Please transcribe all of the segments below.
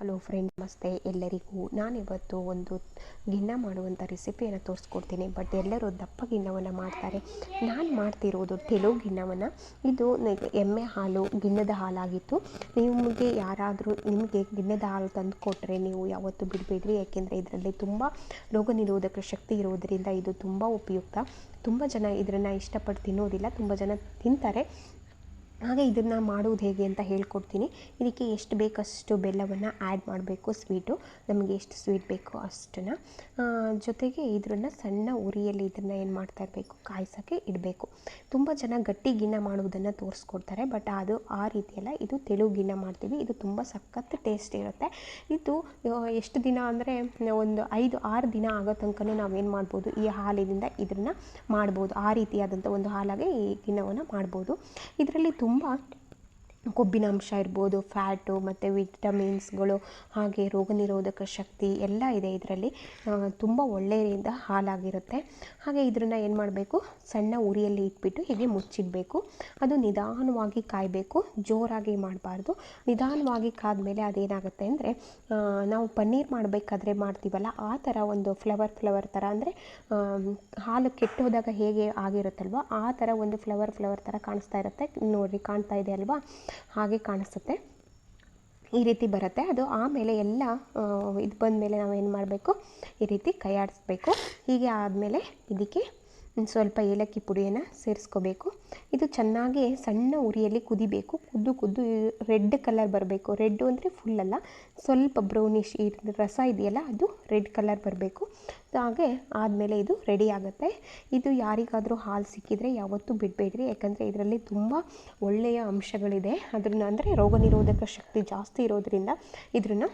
Hello friend ನಮಸ್ತೆ. ಎಲ್ಲರಿಗೂ ನಾನಿವತ್ತು ಒಂದು ಗಿಣ್ಣ ಮಾಡುವಂಥ ರೆಸಿಪಿಯನ್ನು ತೋರಿಸ್ಕೊಡ್ತೀನಿ. ಬಟ್ ಎಲ್ಲರೂ ದಪ್ಪ ಗಿಣ್ಣವನ್ನು ಮಾಡ್ತಾರೆ. ನಾನು ಮಾಡ್ತಿರೋದು ತೆಳು ಗಿಣ್ಣವನ್ನು ಇದು ಎಮ್ಮೆ ಹಾಲು ಗಿಣ್ಣದ ಹಾಲಾಗಿತ್ತು. ನಿಮಗೆ ಯಾರಾದರೂ ನಿಮಗೆ ಗಿಣ್ಣದ ಹಾಲು ತಂದು ಕೊಟ್ಟರೆ ನೀವು ಯಾವತ್ತೂ ಬಿಡಬೇಡ್ರಿ. ಯಾಕೆಂದರೆ ಇದರಲ್ಲಿ ತುಂಬ ರೋಗ ನಿರೋಧಕ ಶಕ್ತಿ ಇರೋದರಿಂದ ಇದು ತುಂಬ ಉಪಯುಕ್ತ. ತುಂಬ ಜನ ಇದನ್ನು ಇಷ್ಟಪಟ್ಟು ತಿನ್ನೋದಿಲ್ಲ. ತುಂಬ ಜನ ತಿಂತಾರೆ. ಹಾಗೆ ಇದನ್ನು ಮಾಡುವುದು ಹೇಗೆ ಅಂತ ಹೇಳ್ಕೊಡ್ತೀನಿ. ಇದಕ್ಕೆ ಎಷ್ಟು ಬೇಕಷ್ಟು ಬೆಲ್ಲವನ್ನು ಆ್ಯಡ್ ಮಾಡಬೇಕು ಸ್ವೀಟು ನಮಗೆ ಎಷ್ಟು ಸ್ವೀಟ್ ಬೇಕೋ ಅಷ್ಟನ್ನು. ಜೊತೆಗೆ ಇದನ್ನು ಸಣ್ಣ ಉರಿಯಲ್ಲಿ ಇದನ್ನು ಏನು ಮಾಡ್ತಾ ಇರಬೇಕು ಕಾಯಿಸೋಕ್ಕೆ ಇಡಬೇಕು. ತುಂಬ ಜನ ಗಟ್ಟಿ ಗಿಣ್ಣ ಮಾಡುವುದನ್ನು ತೋರಿಸ್ಕೊಡ್ತಾರೆ ಬಟ್ ಅದು ಆ ರೀತಿಯಲ್ಲ. ಇದು ತೆಳು ಗಿಣ್ಣ ಮಾಡ್ತೀವಿ. ಇದು ತುಂಬ ಸಖತ್ ಟೇಸ್ಟ್ ಇರುತ್ತೆ. ಇದು ಎಷ್ಟು ದಿನ ಅಂದರೆ, ಒಂದು ಐದು, ಆರು ದಿನ ಆಗೋ ತನಕ ನಾವೇನು ಮಾಡ್ಬೋದು, ಈ ಹಾಲಿನಿಂದ ಇದನ್ನು ಮಾಡ್ಬೋದು. ಆ ರೀತಿಯಾದಂಥ ಒಂದು ಹಾಲಾಗೆ ಈ ಗಿಣ್ಣವನ್ನು ಮಾಡ್ಬೋದು. ಇದರಲ್ಲಿ ತುಂಬ bomba attı. ಅಂಶ ಇರ್ಬೋದು ಫ್ಯಾಟು ಮತ್ತು ವಿಟಮಿನ್ಸ್ಗಳು ಹಾಗೆ ರೋಗ ನಿರೋಧಕ ಶಕ್ತಿ ಎಲ್ಲ ಇದೆ ಇದರಲ್ಲಿ. ತುಂಬ ಒಳ್ಳೆಯದರಿಂದ ಹಾಲಾಗಿರುತ್ತೆ ಹಾಗೆ ಇದನ್ನು ಏನು ಮಾಡಬೇಕು? ಸಣ್ಣ ಉರಿಯಲ್ಲಿ ಇಟ್ಬಿಟ್ಟು ಹೀಗೆ ಮುಚ್ಚಿಡಬೇಕು. ಅದು ನಿಧಾನವಾಗಿ ಕಾಯಬೇಕು. ಜೋರಾಗಿ ಮಾಡಬಾರ್ದು. ನಿಧಾನವಾಗಿ ಕಾದ್ಮೇಲೆ ಅದೇನಾಗುತ್ತೆ ಅಂದರೆ ನಾವು ಪನ್ನೀರ್ ಮಾಡಬೇಕಾದ್ರೆ ಮಾಡ್ತೀವಲ್ಲ, ಆ ಥರ ಒಂದು ಫ್ಲವರ್ ಫ್ಲವರ್ ಥರ ಅಂದರೆ ಹಾಲು ಕೆಟ್ಟೋದಾಗ ಹೇಗೆ ಆಗಿರುತ್ತಲ್ವ, ಆ ಥರ ಒಂದು ಫ್ಲವರ್ ಫ್ಲವರ್ ಥರ ಕಾಣಿಸ್ತಾ ಇರುತ್ತೆ. ನೋಡಿರಿ ಕಾಣ್ತಾ ಇದೆ ಅಲ್ವಾ? ಹಾಗೆ ಕಾಣಿಸುತ್ತೆ. ಈ ರೀತಿ ಬರುತ್ತೆ. ಅದು ಆಮೇಲೆ ಎಲ್ಲ ಇದು ಬಂದಮೇಲೆ ನಾವು ಏನು ಮಾಡಬೇಕು? ಈ ರೀತಿ ಕೈ ಆಡಿಸ್ಬೇಕು ಹೀಗೆ ಆದಮೇಲೆ ಇದಕ್ಕೆ ಸ್ವಲ್ಪ ಏಲಕ್ಕಿ ಪುಡಿಯನ್ನು ಸೇರಿಸ್ಕೋಬೇಕು. ಇದು ಚೆನ್ನಾಗಿ ಸಣ್ಣ ಉರಿಯಲ್ಲಿ ಕುದಿಬೇಕು. ಕುದ್ದು ಕುದ್ದು ರೆಡ್ ಕಲರ್ ಬರಬೇಕು. ರೆಡ್ಡು ಅಂದರೆ ಫುಲ್ ಅಲ್ಲ. ಸ್ವಲ್ಪ ಬ್ರೌನಿಶ್ ಈ ರಸ ಇದೆಯಲ್ಲ, ಅದು ರೆಡ್ ಕಲರ್ ಬರಬೇಕು. ಹಾಗೆ ಆದಮೇಲೆ ಇದು ರೆಡಿ ಆಗುತ್ತೆ. ಇದು ಯಾರಿಗಾದರೂ ಹಾಲು ಸಿಕ್ಕಿದರೆ ಯಾವತ್ತೂ ಬಿಡಬೇಡ್ರಿ. ಯಾಕಂದರೆ ಇದರಲ್ಲಿ ತುಂಬ ಒಳ್ಳೆಯ ಅಂಶಗಳಿದೆ. ಅದನ್ನು ಅಂದರೆ ರೋಗ ಶಕ್ತಿ ಜಾಸ್ತಿ ಇರೋದ್ರಿಂದ ಇದನ್ನು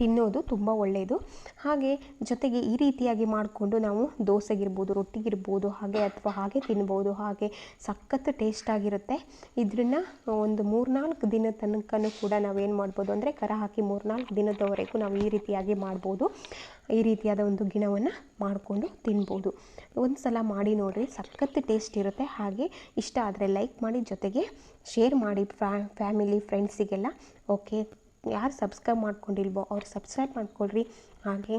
ತಿನ್ನೋದು ತುಂಬ ಒಳ್ಳೆಯದು. ಹಾಗೆ ಜೊತೆಗೆ ಈ ರೀತಿಯಾಗಿ ಮಾಡಿಕೊಂಡು ನಾವು ದೋಸೆಗಿರ್ಬೋದು, ರೊಟ್ಟಿಗಿರ್ಬೋದು, ಹಾಗೆ ಅಥವಾ ಹಾಗೆ ತಿನ್ಬೋದು. ಹಾಗೆ ಸಖತ್ ಟೇಸ್ಟಾಗಿರುತ್ತೆ ಇದನ್ನು ಒಂದು ಮೂರ್ನಾಲ್ಕು ದಿನ ತನಕನೂ ಕೂಡ ನಾವೇನು ಮಾಡ್ಬೋದು ಅಂದರೆ ಕರ ಹಾಕಿ ಮೂರ್ನಾಲ್ಕು ದಿನದವರೆಗೂ ನಾವು ಈ ರೀತಿಯಾಗಿ ಮಾಡ್ಬೋದು. ಈ ರೀತಿಯಾದ ಒಂದು ಗಿಣವನ್ನು ಮಾಡಿಕೊಂಡು ತಿನ್ಬೋದು. ಒಂದು ಸಲ ಮಾಡಿ ನೋಡಿರಿ ಸಖತ್ ಟೇಸ್ಟ್ ಇರುತ್ತೆ. ಹಾಗೆ ಇಷ್ಟ ಆದರೆ ಲೈಕ್ ಮಾಡಿ, ಜೊತೆಗೆ ಶೇರ್ ಮಾಡಿ ಫ್ಯಾ ಫ್ಯಾಮಿಲಿ ಫ್ರೆಂಡ್ಸಿಗೆಲ್ಲ ಓಕೆ ಯಾರು ಸಬ್ಸ್ಕ್ರೈಬ್ ಮಾಡ್ಕೊಂಡಿಲ್ವೋ ಅವ್ರು ಸಬ್ಸ್ಕ್ರೈಬ್ ಮಾಡ್ಕೊಳ್ರಿ. ಹಾಗೆ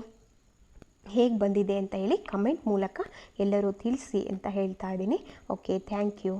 ಹೇಗೆ ಬಂದಿದೆ ಅಂತ ಹೇಳಿ ಕಮೆಂಟ್ ಮೂಲಕ ಎಲ್ಲರೂ ತಿಳಿಸಿ ಅಂತ ಹೇಳ್ತಾ ಇದ್ದೀನಿ. Okay thank you